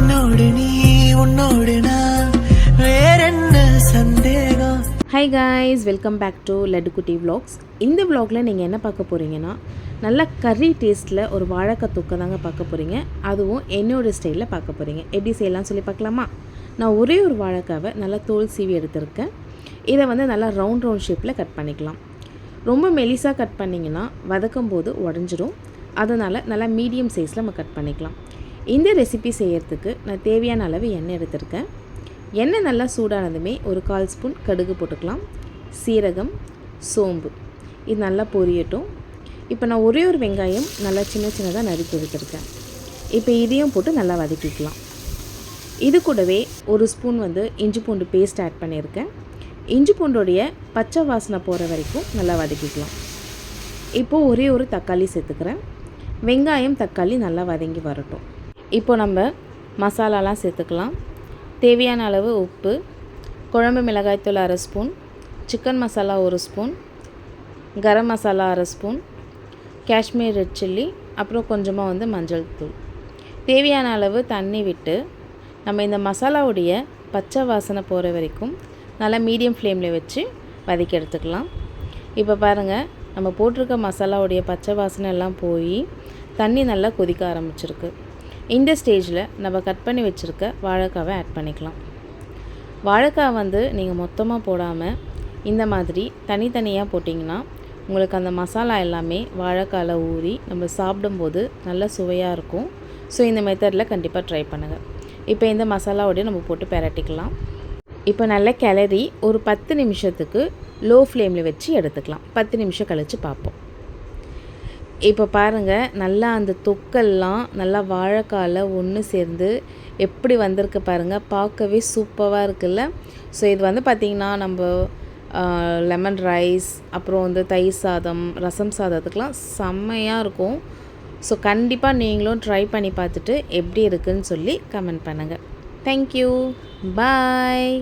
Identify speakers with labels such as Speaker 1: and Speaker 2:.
Speaker 1: என்னோடு நீ உன்னோடு நான். வேறென்ன சந்தேகம்?
Speaker 2: Hi guys welcome back to Laddukutty vlogs. இந்த vlogல நீங்கள் என்ன பார்க்க போகிறீங்கன்னா நல்ல கறி டேஸ்ட்டில் ஒரு வாழைக்காய் தொக்கை தாங்க பார்க்க போகிறீங்க அதுவும் என்னோடய ஸ்டைலில் பார்க்க போகிறீங்க எப்படி செய்யலாம் சொல்லி பார்க்கலாமா? நான் ஒரே ஒரு வாழைக்காவை நல்லா தோல் சீவி எடுத்திருக்கேன். இதை வந்து நல்லா ரவுண்ட் ரவுண்ட் ஷேப்பில் கட் பண்ணிக்கலாம். ரொம்ப மெலிசாக கட் பண்ணிங்கன்னா வதக்கும் போது உடஞ்சிரும். அதனால் நல்லா மீடியம் சைஸில் நம்ம கட் பண்ணிக்கலாம். இந்த ரெசிபி செய்கிறதுக்கு நான் தேவையான அளவு எண்ணெய் எடுத்திருக்கேன். எண்ணெய் நல்லா சூடானதுமே ஒரு கால் ஸ்பூன் கடுகு போட்டுக்கலாம். சீரகம் சோம்பு. இது நல்லா பொரியட்டும். இப்போ நான் ஒரே ஒரு வெங்காயம் நல்லா சின்ன சின்னதாக நறுக்கி எடுத்திருக்கேன். இப்போ இதையும் போட்டு நல்லா வதக்கிக்கலாம். இது கூடவே ஒரு ஸ்பூன் வந்து இஞ்சி பூண்டு பேஸ்ட் ஆட் பண்ணியிருக்கேன். இஞ்சி பூண்டோடைய பச்சை வாசனை போகிற வரைக்கும் நல்லா வதக்கிக்கலாம். இப்போது ஒரே ஒரு தக்காளி சேர்த்துக்கிறேன். வெங்காயம் தக்காளி நல்லா வதங்கி வரட்டும். இப்போ நம்ம மசாலாலாம் சேர்த்துக்கலாம். தேவையான அளவு உப்பு குழம்பு மிளகாய்த்தூள் அரை ஸ்பூன் சிக்கன் மசாலா ஒரு ஸ்பூன் கரம் மசாலா அரை ஸ்பூன் காஷ்மீர் ரெட் சில்லி அப்புறம் கொஞ்சமாக வந்து மஞ்சள் தூள். தேவையான அளவு தண்ணி விட்டு நம்ம இந்த மசாலாவுடைய பச்சை வாசனை போகிற வரைக்கும் நல்லா மீடியம் ஃப்ளேமில் வச்சு வதக்கி எடுத்துக்கலாம். இப்போ பாருங்கள் நம்ம போட்டிருக்க மசாலாவுடைய பச்சை வாசனை எல்லாம் போய் தண்ணி நல்லா கொதிக்க ஆரம்பிச்சிருக்கு. இந்த ஸ்டேஜில் நம்ம கட் பண்ணி வச்சுருக்க வாழைக்காவை ஆட் பண்ணிக்கலாம். வாழைக்காய் வந்து நீங்கள் மொத்தமாக போடாமல் இந்த மாதிரி தனித்தனியாக போட்டிங்கன்னா உங்களுக்கு அந்த மசாலா எல்லாமே வாழைக்காயில் ஊறி நம்ம சாப்பிடும்போது நல்ல சுவையாக இருக்கும். ஸோ இந்த மெத்தடில் கண்டிப்பாக ட்ரை பண்ணுங்கள் இப்போ இந்த மசாலாவோடய நம்ம போட்டு பெரட்டிக்கலாம். இப்போ நல்ல கிளறி ஒரு பத்து நிமிஷத்துக்கு லோ ஃப்ளேமில் வச்சு எடுத்துக்கலாம். பத்து நிமிஷம் கழித்து பார்ப்போம். இப்போ பாருங்கள் நல்லா அந்த தொக்கெல்லாம் நல்லா வாழைக்காயில் ஒன்று சேர்ந்து எப்படி வந்திருக்கு பாருங்கள் பார்க்கவே சூப்பராக இருக்குல்ல. ஸோ இது வந்து பார்த்திங்கன்னா நம்ம லெமன் ரைஸ் அப்புறம் வந்து தயிர் சாதம் ரசம் சாதத்துக்கெலாம் செம்மையாக இருக்கும். ஸோ கண்டிப்பாக நீங்களும் ட்ரை பண்ணி பார்த்துட்டு எப்படி இருக்குன்னு சொல்லி கமெண்ட் பண்ணுங்கள் தேங்க்யூ பாய்